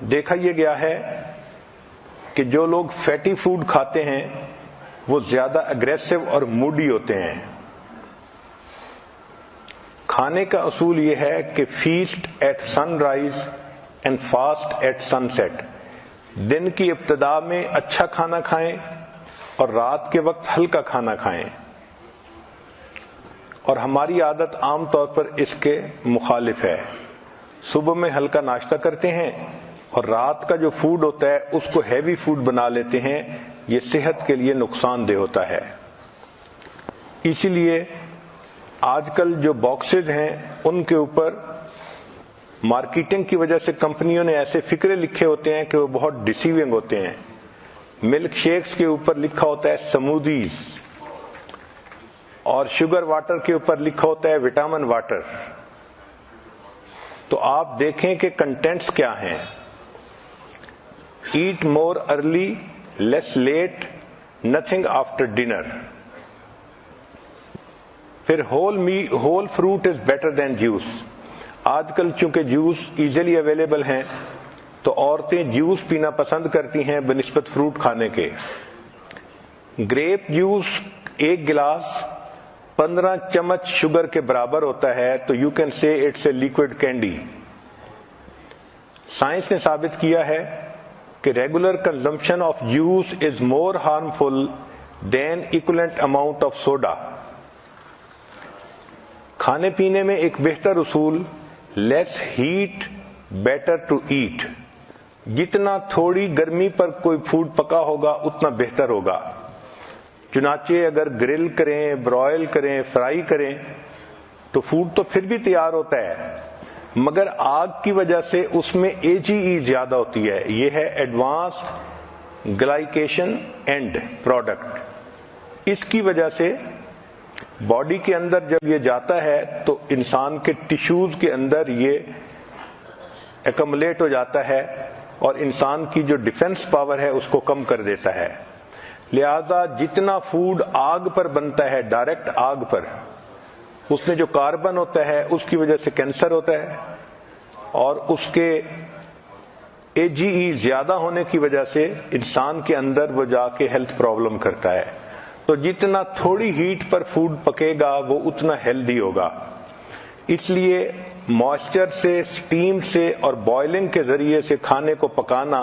دیکھا یہ گیا ہے کہ جو لوگ فیٹی فوڈ کھاتے ہیں، وہ زیادہ اگریسو اور موڈی ہوتے ہیں۔ کھانے کا اصول یہ ہے کہ feast at sunrise and fast at sunset دن کی ابتدا میں اچھا کھانا کھائیں اور رات کے وقت ہلکا کھانا کھائیں۔ اور ہماری عادت عام طور پر اس کے مخالف ہے۔ صبح میں ہلکا ناشتہ کرتے ہیں اور رات کا جو فوڈ ہوتا ہے، اس کو ہیوی فوڈ بنا لیتے ہیں، یہ صحت کے لیے نقصان دہ ہوتا ہے۔ اسی لیے آج کل جو باکسز ہیں، ان کے اوپر مارکیٹنگ کی وجہ سے کمپنیوں نے ایسے فکرے لکھے ہوتے ہیں کہ وہ بہت ڈسیونگ ہوتے ہیں۔ ملک شیکس کے اوپر لکھا ہوتا ہے سمودیز اور شوگر واٹر کے اوپر لکھا ہوتا ہے وٹامن واٹر تو آپ دیکھیں کہ کنٹینٹس کیا ہیں۔ Eat more early less late nothing after dinner پھر whole me whole fruit is better than juice آج کل چونکہ جوس ایزیلی اویلیبل ہیں تو عورتیں جوس پینا پسند کرتی ہیں بنسبت فروٹ کھانے کے گریپ جوس ایک گلاس پندرہ چمچ شوگر کے برابر ہوتا ہے تو you can see it's a liquid candy science نے ثابت کیا ہے کہ regular consumption of juice is more harmful than equivalent amount of soda کھانے پینے میں ایک بہتر اصول less heat better to eat جتنا تھوڑی گرمی پر کوئی فوڈ پکا ہوگا، اتنا بہتر ہوگا۔ چنانچہ اگر گرل کریں برائل کریں فرائی کریں، تو فوڈ تو پھر بھی تیار ہوتا ہے۔ مگر آگ کی وجہ سے اس میں اے جی ای زیادہ ہوتی ہے۔ یہ ہے ایڈوانس گلائکیشن اینڈ پروڈکٹ۔ اس کی وجہ سے باڈی کے اندر جب یہ جاتا ہے تو انسان کے ٹیشوز کے اندر یہ ایکمولیٹ ہو جاتا ہے اور انسان کی جو ڈیفنس پاور ہے اس کو کم کر دیتا ہے۔ لہذا جتنا فوڈ آگ پر بنتا ہے، ڈائریکٹ آگ پر اس میں جو کاربن ہوتا ہے، اس کی وجہ سے کینسر ہوتا ہے اور اس کے اے جی ای زیادہ ہونے کی وجہ سے انسان کے اندر وہ جا کے ہیلتھ پرابلم کرتا ہے۔ تو جتنا تھوڑی ہیٹ پر فوڈ پکے گا، وہ اتنا ہیلدی ہوگا۔ اس لیے موئسچر سے سٹیم سے اور بوائلنگ کے ذریعے سے کھانے کو پکانا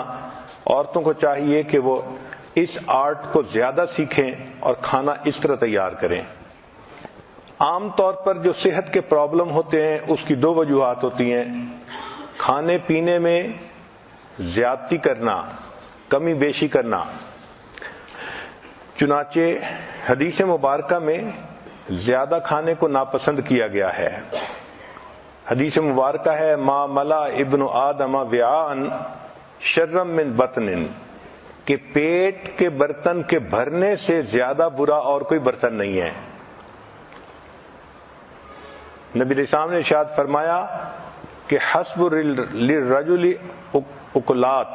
عورتوں کو چاہیے کہ وہ اس آرٹ کو زیادہ سیکھیں اور کھانا اس طرح تیار کریں۔ عام طور پر جو صحت کے پرابلم ہوتے ہیں، اس کی دو وجوہات ہوتی ہیں۔ کھانے پینے میں زیادتی کرنا، کمی بیشی کرنا۔ چنانچہ حدیث مبارکہ میں زیادہ کھانے کو ناپسند کیا گیا ہے۔ حدیث مبارکہ ہے، ما ملا ابن آدم ویان شرم من بطن کہ پیٹ کے برتن کے بھرنے سے زیادہ برا اور کوئی برتن نہیں ہے۔ نبی السلام نے ارشاد فرمایا کہ حسب رجلی اکلات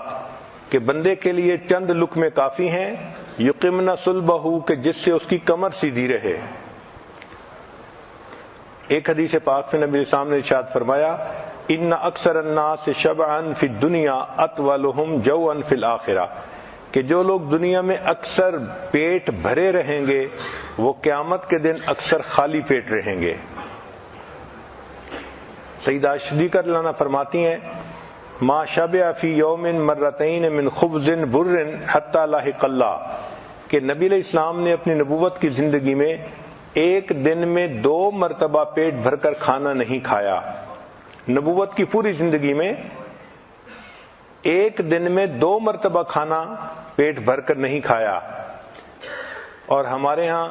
کہ بندے کے لیے چند لک میں کافی ہیں یقمنا سلبہ کہ جس سے اس کی کمر سیدھی رہے۔ ایک حدیث پاک میں نبی السلام نے ارشاد فرمایا، ان اکثر الناس شبعا فی الدنیا اطولهم جوعا فی الاخرہ۔ کہ جو لوگ دنیا میں اکثر پیٹ بھرے رہیں گے، وہ قیامت کے دن اکثر خالی پیٹ رہیں گے۔ سیدہ شدیقر لانا فرماتی ہیں، ما شبع فی یوم مرتین من خبز بر حتی لاحق اللہ. کہ نبی علیہ السلام نے اپنی نبوت کی زندگی میں ایک دن میں دو مرتبہ پیٹ بھر کر کھانا نہیں کھایا۔ نبوت کی پوری زندگی میں ایک دن میں دو مرتبہ کھانا پیٹ بھر کر نہیں کھایا۔ اور ہمارے ہاں